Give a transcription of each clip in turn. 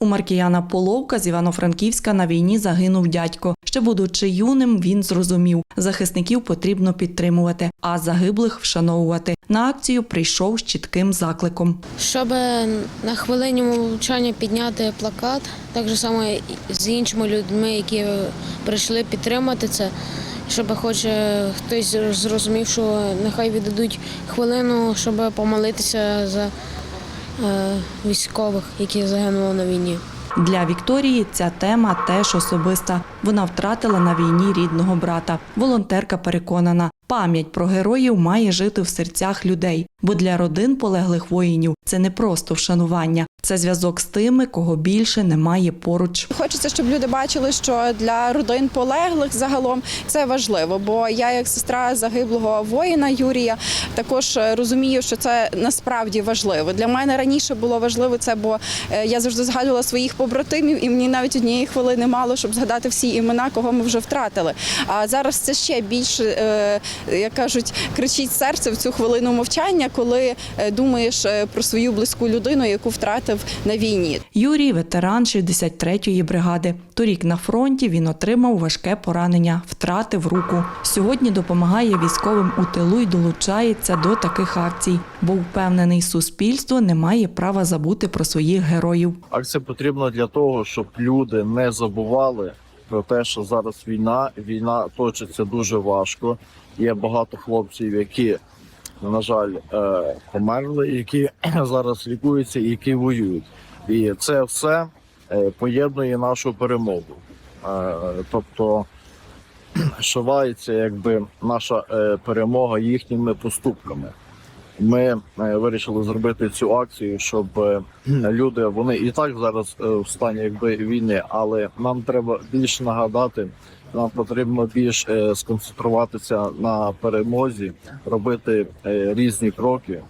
У Маркіяна Половка з Івано-Франківська на війні загинув дядько. Ще будучи юним, він зрозумів, захисників потрібно підтримувати, а загиблих вшановувати. На акцію прийшов з чітким закликом. Щоб на хвилині мовчання підняти плакат, так же само з іншими людьми, які прийшли підтримати це, щоб хоч е, хтось зрозумів, що нехай віддадуть хвилину, щоб помолитися за військових, які загинули на війні. Для Вікторії ця тема теж особиста. Вона втратила на війні рідного брата. Волонтерка переконана, пам'ять про героїв має жити в серцях людей, бо для родин полеглих воїнів це не просто вшанування, це зв'язок з тими, кого більше немає поруч. Хочеться, щоб люди бачили, що для родин полеглих загалом це важливо. Бо я, як сестра загиблого воїна Юрія, також е, розумію, що це насправді важливо. Для мене раніше було важливо це, бо е, я завжди згадувала своїх побратимів, і мені навіть однієї хвилини мало, щоб згадати всі імена, кого ми вже втратили. А зараз це ще більше, е, як кажуть, кричить серце в цю хвилину мовчання, коли е, думаєш е, про свою близьку людину, яку втратив на війні. Юрій ветеран 63-ї бригади. Торік на фронті він отримав важке поранення, втратив руку. Сьогодні допомагає військовим у тилу і долучається до таких акцій, бо впевнений, суспільство не має права забути про своїх героїв. Акція потрібна для того, щоб люди не забували про те, що зараз війна. Війна точиться дуже важко. Є багато хлопців, які, на жаль, е, померли, які зараз лікуються і які воюють. І це все е, поєднує нашу перемогу. Е, Тобто шивається якби наша перемога їхніми поступками. Ми е, вирішили зробити цю акцію, щоб е, люди вони і так зараз е, в стані якби війни, але нам треба більше нагадати. Нам потрібно більш сконцентруватися на перемозі, робити різні кроки,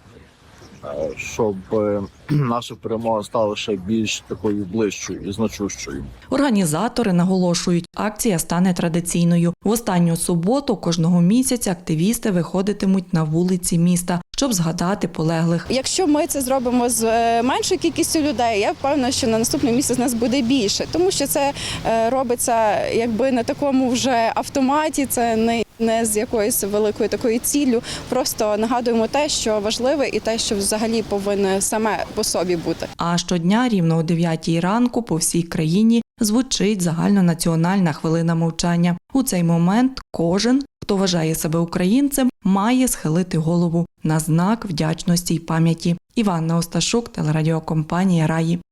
щоб е, наша перемога стала ще більш такою ближчою і значущою. Організатори наголошують, акція стане традиційною. В останню суботу кожного місяця активісти виходитимуть на вулиці міста, щоб згадати полеглих. Якщо ми це зробимо з е, меншою кількістю людей, я впевнена, що на наступний місяць нас буде більше, тому що це е, робиться якби на такому вже автоматі. Це не не з якоюсь великою такою ціллю. Просто нагадуємо те, що важливе, і те, що взагалі повинне саме по собі бути. А щодня рівно о 9 ранку по всій країні звучить загальнонаціональна хвилина мовчання. У цей момент кожен, хто вважає себе українцем, має схилити голову на знак вдячності й пам'яті. Іванна Осташук, телерадіокомпанія Раї.